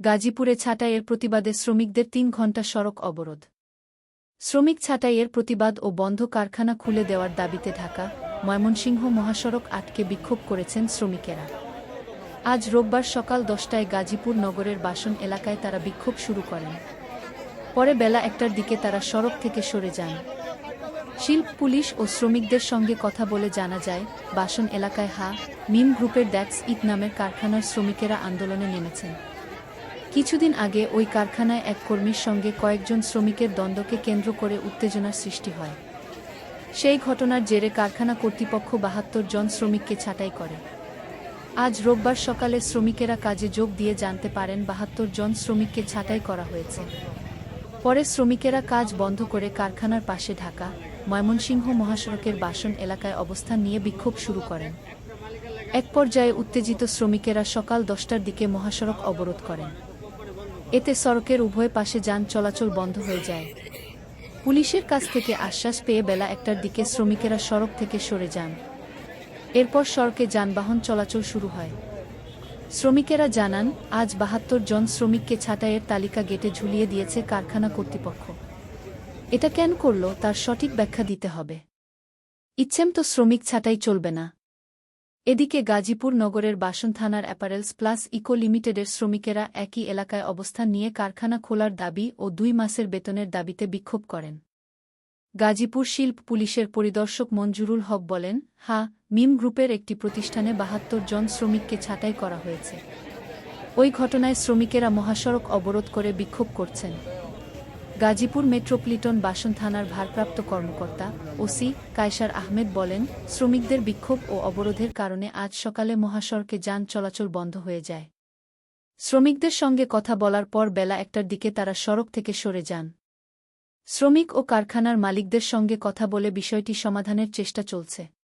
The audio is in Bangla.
গাজীপুরে ছাঁটাইয়ের প্রতিবাদে শ্রমিকদের তিন ঘণ্টা সড়ক অবরোধ। শ্রমিক ছাঁটাইয়ের প্রতিবাদ ও বন্ধ কারখানা খুলে দেওয়ার দাবিতে ঢাকা, ময়মনসিংহ মহাসড়ক আটকে বিক্ষোভ করেছেন শ্রমিকেরা। আজ রোববার সকাল দশটায় গাজীপুর নগরের বাসন এলাকায় তারা বিক্ষোভ শুরু করেন। পরে বেলা একটার দিকে তারা সড়ক থেকে সরে যান। শিল্প, পুলিশ ও শ্রমিকদের সঙ্গে কথা বলে জানা যায়, বাসন এলাকায় হা, মিম গ্রুপের ড্যাক্স ইট নামের কারখানার শ্রমিকেরা আন্দোলনে নেমেছেন। কিছুদিন আগে ওই কারখানায় এক কর্মীর সঙ্গে কয়েকজন শ্রমিকের দ্বন্দ্বকে কেন্দ্র করে উত্তেজনার সৃষ্টি হয়। সেই ঘটনার জেরে কারখানা কর্তৃপক্ষ বাহাত্তর জন শ্রমিককে ছাঁটাই করে। আজ রোববার সকালে শ্রমিকেরা কাজে যোগ দিয়ে জানতে পারেন বাহাত্তর জন শ্রমিককে ছাঁটাই করা হয়েছে। পরে শ্রমিকেরা কাজ বন্ধ করে কারখানার পাশে ঢাকা, ময়মনসিংহ মহাসড়কের বাসন এলাকায় অবস্থান নিয়ে বিক্ষোভ শুরু করেন। এক পর্যায়ে উত্তেজিত শ্রমিকেরা সকাল দশটার দিকে মহাসড়ক অবরোধ করেন। এতে সড়কের উভয় পাশে যান চলাচল বন্ধ হয়ে যায়। পুলিশের কাছ থেকে আশ্বাস পেয়ে বেলা একটার দিকে শ্রমিকেরা সড়ক থেকে সরে যান। এরপর সড়কে যানবাহন চলাচল শুরু হয়। শ্রমিকেরা জানান, আজ বাহাত্তর জন শ্রমিককে ছাঁটাইয়ের তালিকা গেটে ঝুলিয়ে দিয়েছে কারখানা কর্তৃপক্ষ। এটা কেন করল? তার সঠিক ব্যাখ্যা দিতে হবে। ইচ্ছেম তো শ্রমিক ছাঁটাই চলবে না। এদিকে গাজীপুর নগরের বাসন থানার অ্যাপারেলস প্লাস ইকো লিমিটেডের শ্রমিকেরা একই এলাকায় অবস্থান নিয়ে কারখানা খোলার দাবি ও দুই মাসের বেতনের দাবিতে বিক্ষোভ করেন। গাজীপুর শিল্প পুলিশের পরিদর্শক মঞ্জুরুল হক বলেন, হা, মিম গ্রুপের একটি প্রতিষ্ঠানে বাহাত্তর জন শ্রমিককে ছাঁটাই করা হয়েছে। ওই ঘটনায় শ্রমিকেরা মহাসড়ক অবরোধ করে বিক্ষোভ করছেন। গাজীপুর মেট্রোপলিটন বাসন থানার ভারপ্রাপ্ত কর্মকর্তা ওসি কায়সার আহমেদ বলেন, শ্রমিকদের বিক্ষোভ ও অবরোধের কারণে আজ সকালে মহাসড়কে যান চলাচল বন্ধ হয়ে যায়। শ্রমিকদের সঙ্গে কথা বলার পর বেলা একটার দিকে তারা সড়ক থেকে সরে যান। শ্রমিক ও কারখানার মালিকদের সঙ্গে কথা বলে বিষয়টি সমাধানের চেষ্টা চলছে।